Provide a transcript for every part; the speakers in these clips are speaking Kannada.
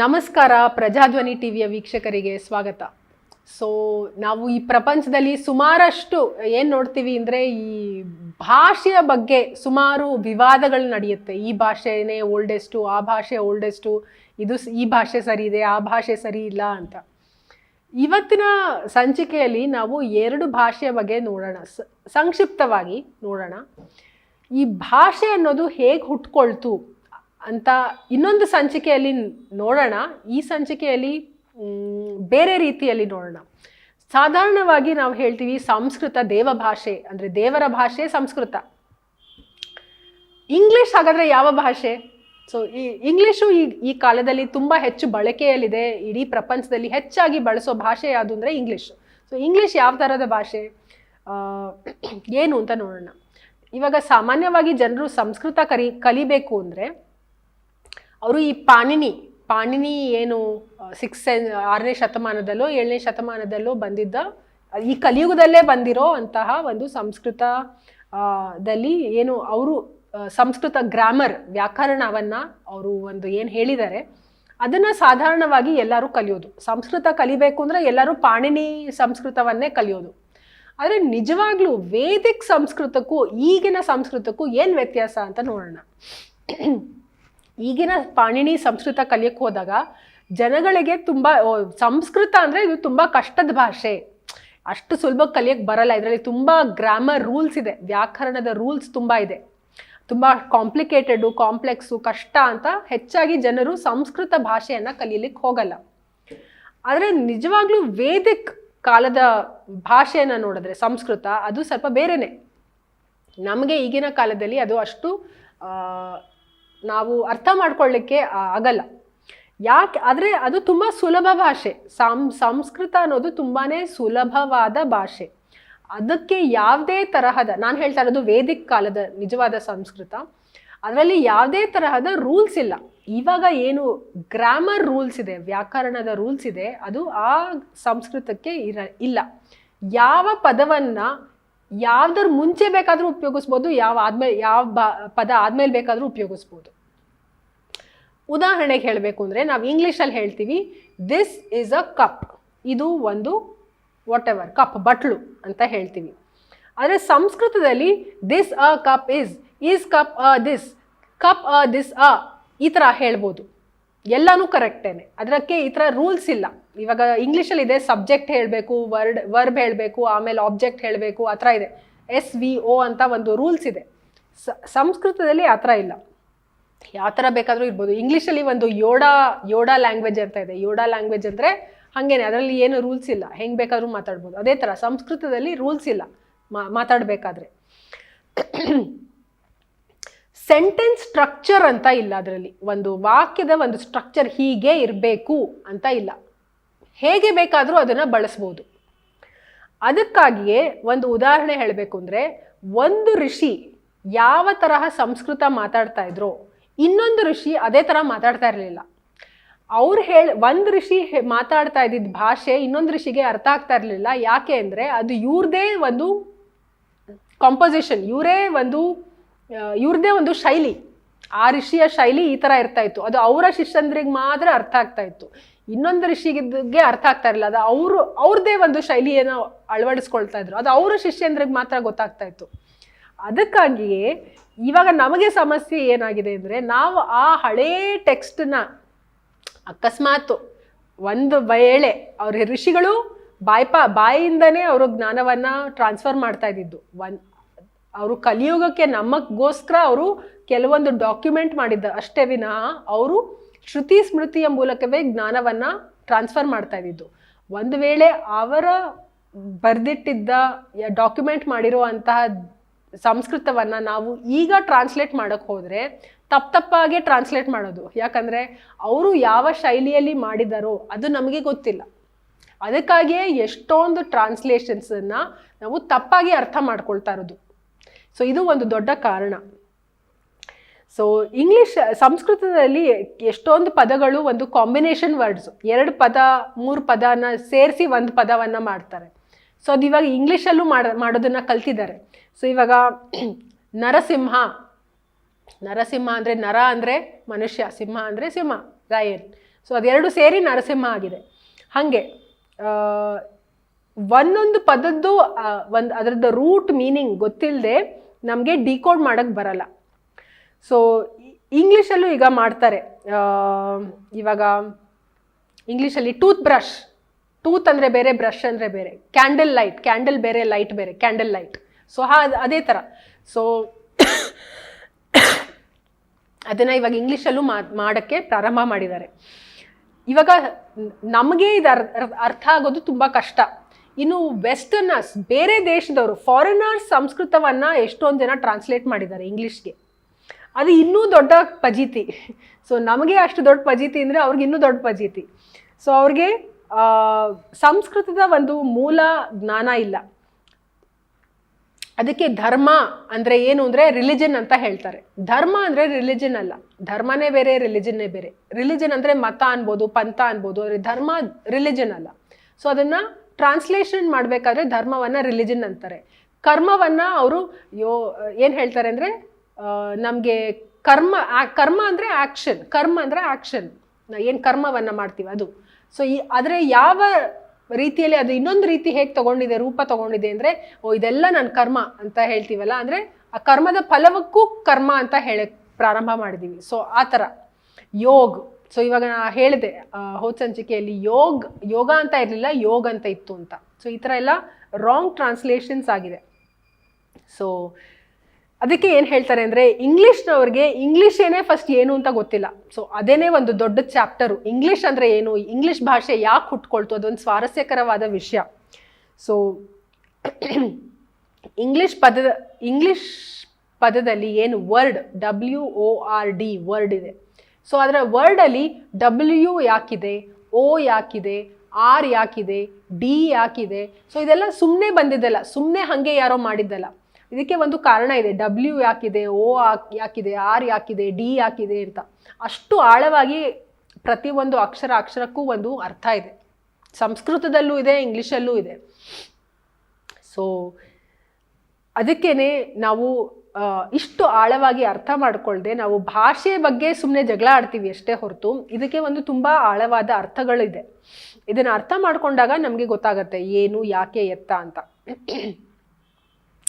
ನಮಸ್ಕಾರ, ಪ್ರಜಾಧ್ವನಿ ಟಿವಿಯ ವೀಕ್ಷಕರಿಗೆ ಸ್ವಾಗತ. ಸೊ ನಾವು ಈ ಪ್ರಪಂಚದಲ್ಲಿ ಸುಮಾರಷ್ಟು ಏನು ನೋಡ್ತೀವಿ ಅಂದರೆ ಈ ಭಾಷೆಯ ಬಗ್ಗೆ ಸುಮಾರು ವಿವಾದಗಳು ನಡೆಯುತ್ತೆ. ಈ ಭಾಷೆನೇ ಓಲ್ಡೆಸ್ಟು ಆ ಭಾಷೆ ಓಲ್ಡೆಸ್ಟು ಇದು ಈ ಭಾಷೆ ಸರಿ ಇದೆ, ಆ ಭಾಷೆ ಸರಿ ಇಲ್ಲ ಅಂತ. ಇವತ್ತಿನ ಸಂಚಿಕೆಯಲ್ಲಿ ನಾವು ಎರಡು ಭಾಷೆಯ ಬಗ್ಗೆ ನೋಡೋಣ. ಸಂಕ್ಷಿಪ್ತವಾಗಿ ನೋಡೋಣ. ಈ ಭಾಷೆ ಅನ್ನೋದು ಹೇಗೆ ಹುಟ್ಕೊಳ್ತು? ಅಂತ ಇನ್ನೊಂದು ಸಂಚಿಕೆಯಲ್ಲಿ ನೋಡೋಣ. ಈ ಸಂಚಿಕೆಯಲ್ಲಿ ಬೇರೆ ರೀತಿಯಲ್ಲಿ ನೋಡೋಣ. ಸಾಧಾರಣವಾಗಿ ನಾವು ಹೇಳ್ತೀವಿ ಸಂಸ್ಕೃತ ದೇವ ಭಾಷೆ, ಅಂದರೆ ದೇವರ ಭಾಷೆ ಸಂಸ್ಕೃತ. ಇಂಗ್ಲಿಷ್ ಹಾಗಾದರೆ ಯಾವ ಭಾಷೆ? ಸೊ ಈ ಇಂಗ್ಲೀಷು ಈ ಈ ಕಾಲದಲ್ಲಿ ತುಂಬ ಹೆಚ್ಚು ಬಳಕೆಯಲ್ಲಿದೆ. ಇಡೀ ಪ್ರಪಂಚದಲ್ಲಿ ಹೆಚ್ಚಾಗಿ ಬಳಸೋ ಭಾಷೆ ಯಾವುದು ಅಂದರೆ ಇಂಗ್ಲೀಷ್. ಸೊ ಇಂಗ್ಲೀಷ್ ಯಾವ ಥರದ ಭಾಷೆ? ಏನು ಅಂತ ನೋಡೋಣ. ಇವಾಗ ಸಾಮಾನ್ಯವಾಗಿ ಜನರು ಸಂಸ್ಕೃತ ಕರಿ, ಕಲಿಬೇಕು ಅಂದರೆ ಅವರು ಈ ಪಾಣಿನಿ ಪಾಣಿನಿ ಏನು ಸಿಕ್ಸ್ ಆರನೇ ಶತಮಾನದಲ್ಲೋ, ಏಳನೇ ಶತಮಾನದಲ್ಲೋ ಬಂದಿದ್ದ, ಈ ಕಲಿಯುಗದಲ್ಲೇ ಬಂದಿರೋ ಅಂತಹ ಒಂದು ಸಂಸ್ಕೃತ ದಲ್ಲಿ ಏನು ಅವರು ಸಂಸ್ಕೃತ ಗ್ರಾಮರ್ ವ್ಯಾಕರಣವನ್ನು ಅವರು ಒಂದು ಏನು ಹೇಳಿದ್ದಾರೆ, ಅದನ್ನು ಸಾಧಾರಣವಾಗಿ ಎಲ್ಲರೂ ಕಲಿಯೋದು. ಸಂಸ್ಕೃತ ಕಲಿಬೇಕು ಅಂದರೆ ಎಲ್ಲರೂ ಪಾಣಿನಿ ಸಂಸ್ಕೃತವನ್ನೇ ಕಲಿಯೋದು. ಆದರೆ ನಿಜವಾಗ್ಲೂ ವೇದಿಕ್ ಸಂಸ್ಕೃತಕ್ಕೂ ಈಗಿನ ಸಂಸ್ಕೃತಕ್ಕೂ ಏನು ವ್ಯತ್ಯಾಸ ಅಂತ ನೋಡೋಣ. ಈಗಿನ ಪಾಣಿನಿ ಸಂಸ್ಕೃತ ಕಲಿಯಕ್ಕೆ ಹೋದಾಗ ಜನಗಳಿಗೆ ತುಂಬ ಸಂಸ್ಕೃತ ಅಂದರೆ ಇದು ತುಂಬ ಕಷ್ಟದ ಭಾಷೆ. ಅಷ್ಟು ಸುಲಭ ಕಲಿಯಕ್ಕೆ ಬರಲ್ಲ. ಇದರಲ್ಲಿ ತುಂಬ ಗ್ರಾಮರ್ ರೂಲ್ಸ್ ಇದೆ. ವ್ಯಾಕರಣದ ರೂಲ್ಸ್ ತುಂಬ ಇದೆ. ತುಂಬ ಕಾಂಪ್ಲಿಕೇಟೆಡು ಕಾಂಪ್ಲೆಕ್ಸು ಕಷ್ಟ ಅಂತ ಹೆಚ್ಚಾಗಿ ಜನರು ಸಂಸ್ಕೃತ ಭಾಷೆಯನ್ನು ಕಲಿಯಲಿಕ್ಕೆ ಹೋಗಲ್ಲ. ಆದರೆ ನಿಜವಾಗ್ಲೂ ವೇದಿಕ್ ಕಾಲದ ಭಾಷೆಯನ್ನು ನೋಡಿದ್ರೆ ಸಂಸ್ಕೃತ ಅದು ಸ್ವಲ್ಪ ಬೇರೆಯೇ ನಮಗೆ ಈಗಿನ ಕಾಲದಲ್ಲಿ ಅದು ಅಷ್ಟು ನಾವು ಅರ್ಥ ಮಾಡ್ಕೊಳ್ಳಿಕ್ಕೆ ಆಗಲ್ಲ. ಯಾಕೆ, ಆದರೆ ಅದು ತುಂಬ ಸುಲಭ ಭಾಷೆ. ಸಾಂ, ಸಂಸ್ಕೃತ ಅನ್ನೋದು ತುಂಬಾ ಸುಲಭವಾದ ಭಾಷೆ. ಅದಕ್ಕೆ ಯಾವುದೇ ತರಹದ, ನಾನು ಹೇಳ್ತಾ ಇರೋದು ವೇದಿಕ್ ಕಾಲದ ನಿಜವಾದ ಸಂಸ್ಕೃತ. ಅದರಲ್ಲಿ ಯಾವುದೇ ತರಹದ ರೂಲ್ಸ್ ಇಲ್ಲ. ಇವಾಗ ಏನು ಗ್ರಾಮರ್ ರೂಲ್ಸ್ ಇದೆ, ವ್ಯಾಕರಣದ ರೂಲ್ಸ್ ಇದೆ, ಅದು ಆ ಸಂಸ್ಕೃತಕ್ಕೆ ಇರ, ಇಲ್ಲ. ಯಾವ ಪದವನ್ನು ಯಾವ್ದ್ರ ಮುಂಚೆ ಬೇಕಾದರೂ ಉಪಯೋಗಿಸ್ಬೋದು, ಯಾವ ಆದ್ಮೇಲೆ ಯಾವ ಬ, ಪದ ಆದ್ಮೇಲೆ ಬೇಕಾದರೂ ಉಪಯೋಗಿಸ್ಬೋದು. ಉದಾಹರಣೆಗೆ ಹೇಳಬೇಕು ಅಂದರೆ ನಾವು ಇಂಗ್ಲೀಷಲ್ಲಿ ಹೇಳ್ತೀವಿ ದಿಸ್ ಈಸ್ ಅ ಕಪ್ ಇದು ಒಂದು ವಾಟ್ ಎವರ್ ಕಪ್ ಬಟ್ಲು ಅಂತ ಹೇಳ್ತೀವಿ. ಆದರೆ ಸಂಸ್ಕೃತದಲ್ಲಿ this a cup is is cup a this cup a this a ಈ ಥರ ಹೇಳ್ಬೋದು. ಎಲ್ಲನೂ ಕರೆಕ್ಟೇನೆ ಅದಕ್ಕೆ ಈ ಥರ ರೂಲ್ಸ್ ಇಲ್ಲ. ಇವಾಗ ಇಂಗ್ಲೀಷಲ್ಲಿ ಇದೆ ಸಬ್ಜೆಕ್ಟ್ ಹೇಳಬೇಕು ವರ್ಡ್ ವರ್ಬ್ ಹೇಳಬೇಕು, ಆಮೇಲೆ ಆಬ್ಜೆಕ್ಟ್ ಹೇಳಬೇಕು, ಆ ಥರ ಇದೆ. ಎಸ್ ವಿ ಒ ಅಂತ ಒಂದು ರೂಲ್ಸ್ ಇದೆ. ಸಂಸ್ಕೃತದಲ್ಲಿ ಆ ಥರ ಇಲ್ಲ. ಯಾವ ಥರ ಬೇಕಾದರೂ ಇರ್ಬೋದು. ಇಂಗ್ಲೀಷಲ್ಲಿ ಒಂದು ಯೋಡಾ ಯೋಡಾ ಲ್ಯಾಂಗ್ವೇಜ್ ಅಂತ ಇದೆ. ಯೋಡಾ ಲ್ಯಾಂಗ್ವೇಜ್ ಅಂದರೆ ಹಾಗೇನೆ, ಅದರಲ್ಲಿ ಏನು ರೂಲ್ಸ್ ಇಲ್ಲ. ಹೆಂಗೆ ಬೇಕಾದರೂ ಮಾತಾಡ್ಬೋದು. ಅದೇ ಥರ ಸಂಸ್ಕೃತದಲ್ಲಿ ರೂಲ್ಸ್ ಇಲ್ಲ. ಮಾತಾಡಬೇಕಾದ್ರೆ. ಸೆಂಟೆನ್ಸ್ ಸ್ಟ್ರಕ್ಚರ್ ಅಂತ ಇಲ್ಲ ಅದರಲ್ಲಿ. ಒಂದು ವಾಕ್ಯದ ಒಂದು ಸ್ಟ್ರಕ್ಚರ್ ಹೀಗೆ ಇರಬೇಕು ಅಂತ ಇಲ್ಲ. ಹೇಗೆ ಬೇಕಾದರೂ ಅದನ್ನು ಬಳಸ್ಬೋದು. ಅದಕ್ಕಾಗಿಯೇ ಒಂದು ಉದಾಹರಣೆ ಹೇಳಬೇಕು ಅಂದರೆ ಒಂದು ಋಷಿ ಯಾವ ತರಹ ಸಂಸ್ಕೃತ ಮಾತಾಡ್ತಾ ಇದ್ರೋ, ಇನ್ನೊಂದು ಋಷಿ ಅದೇ ಥರ ಮಾತಾಡ್ತಾ ಇರಲಿಲ್ಲ. ಅವ್ರು ಹೇಳಿ, ಒಂದು ಋಷಿ ಮಾತಾಡ್ತಾ ಇದ್ದಿದ್ದ ಭಾಷೆ ಇನ್ನೊಂದು ಋಷಿಗೆ ಅರ್ಥ ಆಗ್ತಾ ಇರಲಿಲ್ಲ. ಯಾಕೆ ಅಂದರೆ ಅದು ಇವ್ರದೇ ಒಂದು ಕಾಂಪೋಸಿಷನ್ ಇವರೇ ಒಂದು ಇವ್ರದೇ ಒಂದು ಶೈಲಿ. ಆ ಋಷಿಯ ಶೈಲಿ ಈ ಥರ ಇರ್ತಾ ಇತ್ತು. ಅದು ಅವರ ಶಿಷ್ಯಂದ್ರಿಗೆ ಮಾತ್ರ ಅರ್ಥ ಆಗ್ತಾ ಇತ್ತು. ಇನ್ನೊಂದು ಋಷಿಗೆ ಅರ್ಥ ಆಗ್ತಾ ಇರಲಿಲ್ಲ. ಅದು ಅವರು, ಅವ್ರದ್ದೇ ಒಂದು ಶೈಲಿಯನ್ನು ಅಳವಡಿಸ್ಕೊಳ್ತಾ ಇದ್ರು. ಅದು ಅವರ ಶಿಷ್ಯಂದ್ರಿಗೆ ಮಾತ್ರ ಗೊತ್ತಾಗ್ತಾ ಇತ್ತು. ಅದಕ್ಕಾಗಿಯೇ ಇವಾಗ ನಮಗೆ ಸಮಸ್ಯೆ ಏನಾಗಿದೆ ಅಂದರೆ ನಾವು ಆ ಹಳೇ ಟೆಕ್ಸ್ಟನ್ನ ಅಕಸ್ಮಾತ್ ಒಂದು ವೇಳೆ ಅವ್ರ ಋಷಿಗಳು ಬಾಯ್ಪಾ ಬಾಯಿಂದನೇ ಅವರು ಜ್ಞಾನವನ್ನು ಟ್ರಾನ್ಸ್ಫರ್ ಮಾಡ್ತಾ ಇದ್ದಿದ್ದು. ಒನ್, ಅವರು ಕಲಿಯುಗಕ್ಕೆ ನಮಗೋಸ್ಕರ ಅವರು ಕೆಲವೊಂದು ಡಾಕ್ಯುಮೆಂಟ್ ಮಾಡಿದ್ದ. ಅಷ್ಟೇ ವಿನಃ ಅವರು ಶ್ರುತಿ ಸ್ಮೃತಿಯ ಮೂಲಕವೇ ಜ್ಞಾನವನ್ನು ಟ್ರಾನ್ಸ್ಫರ್ ಮಾಡ್ತಾ ಇದ್ದಿದ್ದು. ಒಂದು ವೇಳೆ ಅವರ ಬರೆದಿಟ್ಟಿದ್ದ ಡಾಕ್ಯುಮೆಂಟ್ ಮಾಡಿರುವಂತಹ ಸಂಸ್ಕೃತವನ್ನು ನಾವು ಈಗ ಟ್ರಾನ್ಸ್ಲೇಟ್ ಮಾಡೋಕ್ಕೆ ಹೋದರೆ ತಪ್ಪು ತಪ್ಪಾಗೆ ಟ್ರಾನ್ಸ್ಲೇಟ್ ಮಾಡೋದು. ಯಾಕಂದರೆ ಅವರು ಯಾವ ಶೈಲಿಯಲ್ಲಿ ಮಾಡಿದಾರೋ ಅದು ನಮಗೆ ಗೊತ್ತಿಲ್ಲ. ಅದಕ್ಕಾಗಿಯೇ ಎಷ್ಟೊಂದು ಟ್ರಾನ್ಸ್ಲೇಷನ್ಸನ್ನು ನಾವು ತಪ್ಪಾಗಿ ಅರ್ಥ ಮಾಡ್ಕೊಳ್ತಾ ಇರೋದು. ಸೊ ಇದು ಒಂದು ದೊಡ್ಡ ಕಾರಣ. ಸೊ ಇಂಗ್ಲಿಷ್ ಸಂಸ್ಕೃತದಲ್ಲಿ ಎಷ್ಟೊಂದು ಪದಗಳು ಒಂದು ಕಾಂಬಿನೇಷನ್ ವರ್ಡ್ಸ್ ಎರಡು ಪದ, ಮೂರು ಪದನ ಸೇರಿಸಿ ಒಂದು ಪದವನ್ನು ಮಾಡ್ತಾರೆ. ಸೊ ಅದು ಇವಾಗ ಇಂಗ್ಲೀಷಲ್ಲೂ ಮಾಡ, ಮಾಡೋದನ್ನು ಕಲ್ತಿದ್ದಾರೆ. ಸೊ ಇವಾಗ ನರಸಿಂಹ ನರಸಿಂಹ ಅಂದರೆ ನರ ಅಂದರೆ ಮನುಷ್ಯ, ಸಿಂಹ ಅಂದರೆ ಸಿಂಹ, ರಾಯನ್. ಸೊ ಅದೆರಡು ಸೇರಿ ನರಸಿಂಹ ಆಗಿದೆ. ಹಾಗೆ ಒಂದೊಂದು ಪದದ್ದು ಒಂದು, ಅದರದ್ದು ರೂಟ್ ಮೀನಿಂಗ್ ಗೊತ್ತಿಲ್ಲದೆ ನಮಗೆ ಡಿಕೋಡ್ ಮಾಡೋಕ್ಕೆ ಬರಲ್ಲ. ಸೊ ಇಂಗ್ಲೀಷಲ್ಲೂ ಈಗ ಮಾಡ್ತಾರೆ. ಇವಾಗ ಇಂಗ್ಲೀಷಲ್ಲಿ ಟೂತ್ ಬ್ರಷ್ ಟೂತ್ ಅಂದರೆ ಬೇರೆ ಬ್ರಷ್ ಅಂದರೆ ಬೇರೆ ಕ್ಯಾಂಡಲ್ ಲೈಟ್ ಕ್ಯಾಂಡಲ್ ಬೇರೆ ಲೈಟ್ ಬೇರೆ ಕ್ಯಾಂಡಲ್ ಲೈಟ್ ಸೊ ಹಾ, ಅದೇ ಥರ ಸೊ ಅದನ್ನು ಇವಾಗ ಇಂಗ್ಲೀಷಲ್ಲೂ ಮಾಡೋಕ್ಕೆ ಪ್ರಾರಂಭ ಮಾಡಿದ್ದಾರೆ. ಇವಾಗ ನಮಗೆ ಇದು ಅರ್- ಅರ್- ಅರ್ಥ ಆಗೋದು ತುಂಬ ಕಷ್ಟ. ಇನ್ನು ವೆಸ್ಟರ್ನರ್ಸ್ ಬೇರೆ ದೇಶದವರು ಫಾರಿನರ್ಸ್ ಸಂಸ್ಕೃತವನ್ನು ಎಷ್ಟೊಂದು ಜನ ಟ್ರಾನ್ಸ್ಲೇಟ್ ಮಾಡಿದ್ದಾರೆ ಇಂಗ್ಲೀಷ್ಗೆ ಅದು ಇನ್ನೂ ದೊಡ್ಡ ಪಜೀತಿ. ಸೊ ನಮಗೆ ಅಷ್ಟು ದೊಡ್ಡ ಪಜೀತಿ ಅಂದರೆ ಅವ್ರಿಗೆ ಇನ್ನೂ ದೊಡ್ಡ ಪಜೀತಿ. ಸೊ ಅವ್ರಿಗೆ ಸಂಸ್ಕೃತದ ಒಂದು ಮೂಲ ಜ್ಞಾನ ಇಲ್ಲ. ಅದಕ್ಕೆ ಧರ್ಮ ಅಂದರೆ ಏನು ಅಂದರೆ ರಿಲಿಜನ್ ಅಂತ ಹೇಳ್ತಾರೆ. ಧರ್ಮ ಅಂದರೆ ರಿಲಿಜನ್ ಅಲ್ಲ. ಧರ್ಮನೇ ಬೇರೆ, ರಿಲಿಜನ್ನೇ ಬೇರೆ. ರಿಲಿಜನ್ ಅಂದರೆ ಮತ ಅನ್ಬೋದು, ಪಂಥ ಅನ್ಬೋದು ಆದರೆ ಧರ್ಮ ರಿಲಿಜನ್ ಅಲ್ಲ. ಸೊ ಅದನ್ನು ಟ್ರಾನ್ಸ್ಲೇಷನ್ ಮಾಡಬೇಕಾದ್ರೆ ಧರ್ಮವನ್ನು ರಿಲಿಜನ್ ಅಂತಾರೆ. ಕರ್ಮವನ್ನು ಅವರು ಯೋ, ಏನು ಹೇಳ್ತಾರೆ ಅಂದರೆ ನಮಗೆ ಕರ್ಮ ಕರ್ಮ ಅಂದರೆ ಆ್ಯಕ್ಷನ್ ಕರ್ಮ ಅಂದರೆ ಆ್ಯಕ್ಷನ್ ಏನು ಕರ್ಮವನ್ನು ಮಾಡ್ತೀವಿ ಅದು. ಸೊ ಈ, ಆದರೆ ಯಾವ ರೀತಿಯಲ್ಲಿ ಅದು ಇನ್ನೊಂದು ರೀತಿ ಹೇಗೆ ತಗೊಂಡಿದೆ, ರೂಪ ತಗೊಂಡಿದೆ ಅಂದರೆ, ಓ, ಇದೆಲ್ಲ ನನ್ನ ಕರ್ಮ ಅಂತ ಹೇಳ್ತೀವಲ್ಲ, ಅಂದರೆ ಆ ಕರ್ಮದ ಫಲವಕ್ಕೂ ಕರ್ಮ ಅಂತ ಹೇಳಕ್ ಪ್ರಾರಂಭ ಮಾಡಿದ್ದೀವಿ ಸೊ ಆ ಥರ. ಯೋಗ. ಸೊ ಇವಾಗ ನಾ ಹೇಳಿದೆ ಹೋದ ಸಂಚಿಕೆಯಲ್ಲಿ ಯೋಗ ಯೋಗ ಅಂತ ಇರಲಿಲ್ಲ, ಯೋಗ ಅಂತ ಇತ್ತು ಅಂತ. ಸೊ ಈ ಥರ ಎಲ್ಲ ರಾಂಗ್ ಟ್ರಾನ್ಸ್ಲೇಷನ್ಸ್ ಆಗಿದೆ. ಸೊ ಅದಕ್ಕೆ ಏನು ಹೇಳ್ತಾರೆ ಅಂದರೆ ಇಂಗ್ಲೀಷ್ನವ್ರಿಗೆ ಇಂಗ್ಲೀಷ್ ಏನೇ ಫಸ್ಟ್ ಏನು ಅಂತ ಗೊತ್ತಿಲ್ಲ. ಸೊ ಅದೇನೇ ಒಂದು ದೊಡ್ಡ ಚಾಪ್ಟರು ಇಂಗ್ಲೀಷ್ ಅಂದರೆ ಏನು, ಇಂಗ್ಲೀಷ್ ಭಾಷೆ ಯಾಕೆ ಹುಟ್ಕೊಳ್ತು, ಅದೊಂದು ಸ್ವಾರಸ್ಯಕರವಾದ ವಿಷಯ. ಸೊ ಇಂಗ್ಲೀಷ್ ಪದದ, ಇಂಗ್ಲೀಷ್ ಪದದಲ್ಲಿ ಏನು word W O R D word ಇದೆ. ಸೊ ಅದರ ವರ್ಡಲ್ಲಿ ಡಬ್ಲ್ಯೂ ಯಾಕಿದೆ ಓ ಯಾಕಿದೆ ಆರ್ ಯಾಕಿದೆ ಡಿ ಯಾಕಿದೆ. ಸೊ ಇದೆಲ್ಲ ಸುಮ್ಮನೆ ಬಂದಿದ್ದಲ್ಲ ಸುಮ್ಮನೆ ಹಾಗೆ ಯಾರೋ ಮಾಡಿದ್ದಲ್ಲ. ಇದಕ್ಕೆ ಒಂದು ಕಾರಣ ಇದೆ. ಡಬ್ಲ್ಯೂ ಯಾಕಿದೆ ಓ ಯಾಕಿದೆ ಆರ್ ಯಾಕಿದೆ ಡಿ ಯಾಕಿದೆ ಅಂತ. ಅಷ್ಟು ಆಳವಾಗಿ ಪ್ರತಿಯೊಂದು ಅಕ್ಷರ ಅಕ್ಷರಕ್ಕೂ ಒಂದು ಅರ್ಥ ಇದೆ. ಸಂಸ್ಕೃತದಲ್ಲೂ ಇದೆ, ಇಂಗ್ಲೀಷಲ್ಲೂ ಇದೆ. ಸೊ ಅದಕ್ಕೇ ನಾವು ಇಷ್ಟು ಆಳವಾಗಿ ಅರ್ಥ ಮಾಡಿಕೊಳ್ಳದೆ ನಾವು ಭಾಷೆ ಬಗ್ಗೆ ಸುಮ್ಮನೆ ಜಗಳ ಆಡ್ತೀವಿ ಅಷ್ಟೇ ಹೊರತು ಇದಕ್ಕೆ ಒಂದು ತುಂಬ ಆಳವಾದ ಅರ್ಥಗಳಿದೆ. ಇದನ್ನು ಅರ್ಥ ಮಾಡಿಕೊಂಡಾಗ ನಮಗೆ ಗೊತ್ತಾಗತ್ತೆ, ಏನು, ಯಾಕೆ ಎತ್ತ ಅಂತ.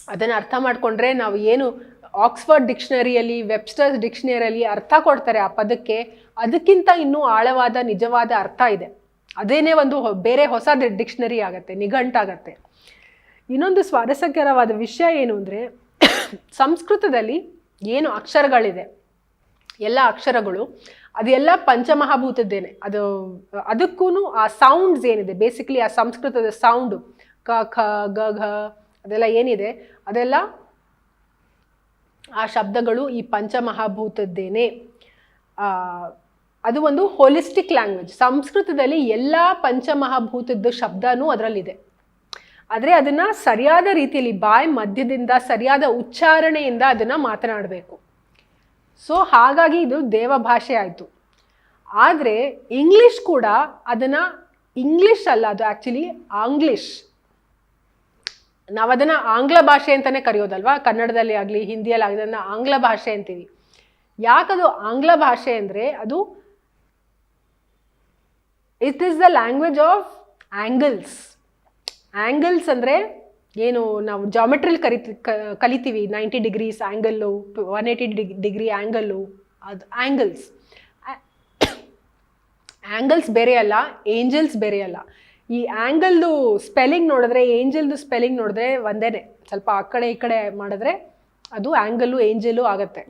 ಅದನ್ನು ಅರ್ಥ ಮಾಡಿಕೊಂಡ್ರೆ ನಾವು ಏನು ಆಕ್ಸ್ಫರ್ಡ್ ಡಿಕ್ಷನರಿಯಲ್ಲಿ ವೆಬ್ಸ್ಟರ್ಸ್ ಡಿಕ್ಷನರಿಯಲ್ಲಿ ಅರ್ಥ ಕೊಡ್ತಾರೆ ಆ ಪದಕ್ಕೆ, ಅದಕ್ಕಿಂತ ಇನ್ನೂ ಆಳವಾದ, ನಿಜವಾದ ಅರ್ಥ ಇದೆ. ಅದೇನೇ ಒಂದು ಬೇರೆ ಹೊಸ ಡಿಕ್ಷನರಿ ಆಗತ್ತೆ, ನಿಘಂಟಾಗತ್ತೆ. ಇನ್ನೊಂದು ಸ್ವಾರಸ್ಯಕರವಾದ ವಿಷಯ ಏನು ಅಂದರೆ, ಸಂಸ್ಕೃತದಲ್ಲಿ ಏನು ಅಕ್ಷರಗಳಿದೆ, ಎಲ್ಲ ಅಕ್ಷರಗಳು, ಅದೆಲ್ಲ ಪಂಚಮಹಾಭೂತದ್ದೇನೆ. ಅದು ಅದಕ್ಕೂ ಆ ಸೌಂಡ್ಸ್ ಏನಿದೆ ಬೇಸಿಕಲಿ ಆ ಸಂಸ್ಕೃತದ ಸೌಂಡು ಕ, ಖ, ಗ, ಘ ಅದೆಲ್ಲ ಏನಿದೆ? ಅದೆಲ್ಲ ಆ ಶಬ್ದಗಳು ಈ ಪಂಚಮಹಾಭೂತದ್ದೇನೆ. ಅದು ಒಂದು ಹೋಲಿಸ್ಟಿಕ್ ಲ್ಯಾಂಗ್ವೇಜ್ ಸಂಸ್ಕೃತದಲ್ಲಿ ಎಲ್ಲ ಪಂಚಮಹಾಭೂತದ ಶಬ್ದನೂ ಅದರಲ್ಲಿದೆ. ಆದರೆ ಅದನ್ನು ಸರಿಯಾದ ರೀತಿಯಲ್ಲಿ ಬಾಯಿ ಮಧ್ಯದಿಂದ, ಸರಿಯಾದ ಉಚ್ಚಾರಣೆಯಿಂದ ಅದನ್ನು ಮಾತನಾಡಬೇಕು. ಸೊ ಹಾಗಾಗಿ ಇದು ದೇವ ಭಾಷೆ ಆಯಿತು. ಆದರೆ ಇಂಗ್ಲೀಷ್ ಕೂಡ ಅದನ್ನು ಇಂಗ್ಲೀಷ್ ಅಲ್ಲ, ಅದು ಆ್ಯಕ್ಚುಲಿ ಆಂಗ್ಲಿಷ್ ನಾವು ಅದನ್ನು ಆಂಗ್ಲ ಭಾಷೆ ಅಂತಲೇ ಕರೆಯೋದಲ್ವಾ? ಕನ್ನಡದಲ್ಲಿ ಆಗಲಿ, ಹಿಂದಿಯಲ್ಲಿ ಆಗಲಿ, ಅದನ್ನು ಆಂಗ್ಲ ಭಾಷೆ ಅಂತೀವಿ. ಯಾಕದು ಆಂಗ್ಲ ಭಾಷೆ ಅಂದರೆ ಅದು it is the language of Angles Angles ಅಂದರೆ ಏನು ನಾವು ಜಾಮೆಟ್ರಿಲ್ ಕರಿತಿ ಕಲಿತೀವಿ. Ninety degrees angle one eighty degree angle ಅದು ಆ್ಯಂಗಲ್ಸ್ ಆ್ಯಂಗಲ್ಸ್ ಬೇರೆ ಅಲ್ಲ ಏಂಜಲ್ಸ್ ಬೇರೆ ಅಲ್ಲ. ಈ ಆ್ಯಂಗಲ್ದು ಸ್ಪೆಲ್ಲಿಂಗ್ ನೋಡಿದ್ರೆ, ಏಂಜಲ್ದು ಸ್ಪೆಲ್ಲಿಂಗ್ ನೋಡಿದ್ರೆ ಒಂದೇನೆ. ಸ್ವಲ್ಪ ಆ ಕಡೆ ಈ ಕಡೆ ಮಾಡಿದ್ರೆ ಅದು ಆ್ಯಂಗಲ್ಲು ಏಂಜಲು ಆಗುತ್ತೆ.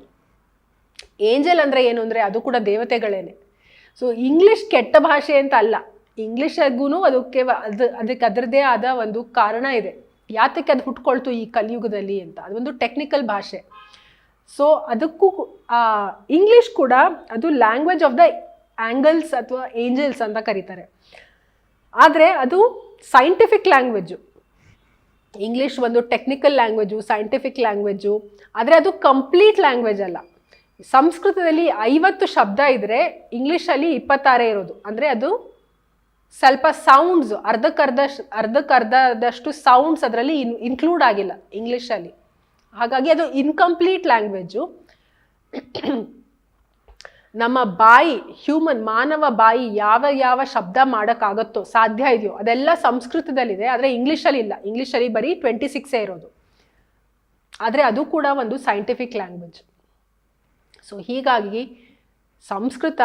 ಏಂಜಲ್ ಅಂದರೆ ಏನು ಅಂದರೆ ಅದು ಕೂಡ ದೇವತೆಗಳೇನೆ. ಸೊ ಇಂಗ್ಲೀಷ್ ಕೆಟ್ಟ ಭಾಷೆ ಅಂತ ಅಲ್ಲ. ಇಂಗ್ಲೀಷಗೂ ಅದಕ್ಕೆ ಅದು ಅದಕ್ಕೆ ಅದರದ್ದೇ ಆದ ಒಂದು ಕಾರಣ ಇದೆ. ಯಾತಕ್ಕೆ ಅದು ಹುಟ್ಕೊಳ್ತು ಈ ಕಲಿಯುಗದಲ್ಲಿ ಅಂತ? ಅದೊಂದು ಟೆಕ್ನಿಕಲ್ ಭಾಷೆ. ಸೊ ಅದಕ್ಕೂ ಇಂಗ್ಲೀಷ್ ಕೂಡ ಅದು ಲ್ಯಾಂಗ್ವೇಜ್ ಆಫ್ ದ ಆ್ಯಂಗಲ್ಸ್ ಅಥವಾ ಏಂಜಲ್ಸ್ ಅಂತ ಕರೀತಾರೆ. ಆದರೆ ಅದು ಸೈಂಟಿಫಿಕ್ ಲ್ಯಾಂಗ್ವೇಜು ಇಂಗ್ಲೀಷ್ ಒಂದು ಟೆಕ್ನಿಕಲ್ ಲ್ಯಾಂಗ್ವೇಜು ಸೈಂಟಿಫಿಕ್ ಲ್ಯಾಂಗ್ವೇಜು ಆದರೆ ಅದು ಕಂಪ್ಲೀಟ್ ಲ್ಯಾಂಗ್ವೇಜ್ ಅಲ್ಲ. ಸಂಸ್ಕೃತದಲ್ಲಿ ಐವತ್ತು ಶಬ್ದ ಇದ್ದರೆ ಇಂಗ್ಲೀಷಲ್ಲಿ ಇಪ್ಪತ್ತಾರೇ ಇರೋದು. ಅಂದರೆ ಅದು ಸ್ವಲ್ಪ ಸೌಂಡ್ಸ್ ಅರ್ಧಕ್ಕರ್ಧ ಅರ್ಧಕ್ಕರ್ಧದಷ್ಟು ಸೌಂಡ್ಸ್ ಅದರಲ್ಲಿ ಇನ್ ಇನ್ಕ್ಲೂಡ್ ಆಗಿಲ್ಲ ಇಂಗ್ಲೀಷಲ್ಲಿ ಹಾಗಾಗಿ ಅದು ಇನ್ಕಂಪ್ಲೀಟ್ ಲ್ಯಾಂಗ್ವೇಜು ನಮ್ಮ ಬಾಯಿ ಹ್ಯೂಮನ್ ಮಾನವ ಬಾಯಿ ಯಾವ ಯಾವ ಶಬ್ದ ಮಾಡೋಕ್ಕಾಗತ್ತೋ ಸಾಧ್ಯ ಇದೆಯೋ, ಅದೆಲ್ಲ ಸಂಸ್ಕೃತದಲ್ಲಿದೆ, ಆದರೆ ಇಂಗ್ಲೀಷಲ್ಲಿ ಇಲ್ಲ. ಇಂಗ್ಲೀಷಲ್ಲಿ ಬರೀ ಟ್ವೆಂಟಿ ಸಿಕ್ಸೇ ಇರೋದು. ಆದರೆ ಅದು ಕೂಡ ಒಂದು ಸೈಂಟಿಫಿಕ್ ಲ್ಯಾಂಗ್ವೇಜ್ ಸೊ ಹೀಗಾಗಿ ಸಂಸ್ಕೃತ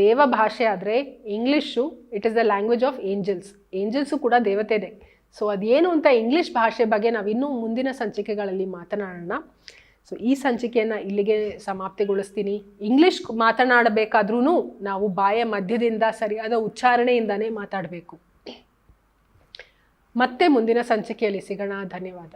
ದೇವ ಭಾಷೆ ಆದರೆ English it is the language of angels angels ಕೂಡ ದೇವತೆನೇ ಸೊ ಅದೇನು ಅಂತ ಇಂಗ್ಲೀಷ್ ಭಾಷೆ ಬಗ್ಗೆ ನಾವು ಇನ್ನೂ ಮುಂದಿನ ಸಂಚಿಕೆಗಳಲ್ಲಿ ಮಾತನಾಡೋಣ. ಸೊ ಈ ಸಂಚಿಕೆಯನ್ನು ಇಲ್ಲಿಗೆ ಸಮಾಪ್ತಿಗೊಳಿಸ್ತೀನಿ. ಇಂಗ್ಲೀಷ್ ಮಾತನಾಡಬೇಕಾದ್ರೂ ನಾವು ಬಾಯ ಮಧ್ಯದಿಂದ ಸರಿಯಾದ ಉಚ್ಚಾರಣೆಯಿಂದನೇ ಮಾತಾಡಬೇಕು. ಮತ್ತೆ ಮುಂದಿನ ಸಂಚಿಕೆಯಲ್ಲಿ ಸಿಗೋಣ. ಧನ್ಯವಾದ.